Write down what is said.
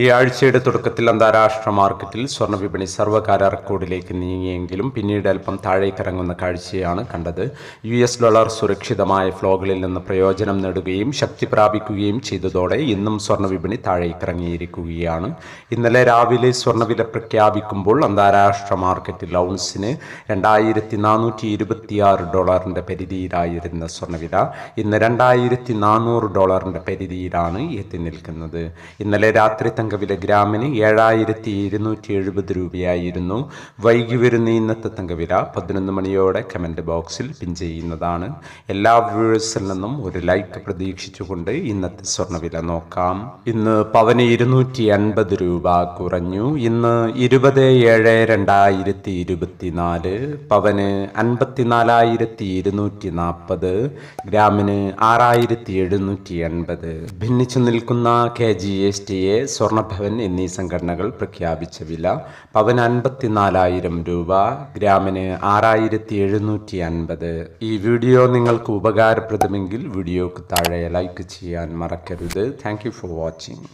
ഈ ആഴ്ചയുടെ തുടക്കത്തിൽ അന്താരാഷ്ട്ര മാർക്കറ്റിൽ സ്വർണ വിപണി സർവകാല റെക്കോർഡിലേക്ക് നീങ്ങിയെങ്കിലും പിന്നീട് അല്പം താഴേക്കിറങ്ങുന്ന കാഴ്ചയാണ് കണ്ടത്. യു എസ് ഡോളർ സുരക്ഷിതമായ ഫ്ലോകളിൽ നിന്ന് പ്രയോജനം നേടുകയും ശക്തി പ്രാപിക്കുകയും ചെയ്തതോടെ ഇന്നും സ്വർണ വിപണി താഴേക്കിറങ്ങിയിരിക്കുകയാണ്. ഇന്നലെ രാവിലെ സ്വർണവില പ്രഖ്യാപിക്കുമ്പോൾ അന്താരാഷ്ട്ര മാർക്കറ്റിൽ ഔൺസിന് രണ്ടായിരത്തി നാനൂറ്റി ഇരുപത്തിയാറ് ഡോളറിന്റെ പരിധിയിലായിരുന്ന സ്വർണവില ഇന്ന് രണ്ടായിരത്തി നാനൂറ് ഡോളറിന്റെ പരിധിയിലാണ് എത്തി നിൽക്കുന്നത്. ഇന്നലെ രാത്രി തങ്കവില ഗ്രാമിന് ഏഴായിരത്തി ഇരുന്നൂറ്റി എഴുപത് രൂപയായിരുന്നു. വൈകി വരുന്ന ഇന്നത്തെ തങ്കവില പതിനൊന്ന് മണിയോടെ കമന്റ് ബോക്സിൽ പിൻ ചെയ്യുന്നതാണ്. എല്ലാ വ്യൂവേഴ്സിൽ നിന്നും ഒരു ലൈക്ക് പ്രതീക്ഷിച്ചുകൊണ്ട് ഇന്നത്തെ സ്വർണവില നോക്കാം. ഇന്ന് പവന് ഇരുന്നൂറ്റി അൻപത് രൂപ കുറഞ്ഞു. ഇന്ന് ഇരുപത് ഏഴ് രണ്ടായിരത്തി ഇരുപത്തിനാല് പവന് അൻപത്തിനാലായിരത്തി ഇരുന്നൂറ്റി നാൽപ്പത് ഗ്രാമിന് ആറായിരത്തി എഴുന്നൂറ്റി എൺപത്. ഭിന്നിച്ചു നിൽക്കുന്ന K G S T A Swarnabhavan എന്നീ സംഘടനകൾ പ്രഖ്യാപിച്ച വില പവൻ അൻപത്തിനാലായിരം രൂപ ഗ്രാമിന് ആറായിരത്തി എഴുന്നൂറ്റി അൻപത് ഈ വീഡിയോ നിങ്ങൾക്ക് ഉപകാരപ്രദമെങ്കിൽ വീഡിയോക്ക് താഴെ ലൈക്ക് ചെയ്യാൻ മറക്കരുത്. Thank for watching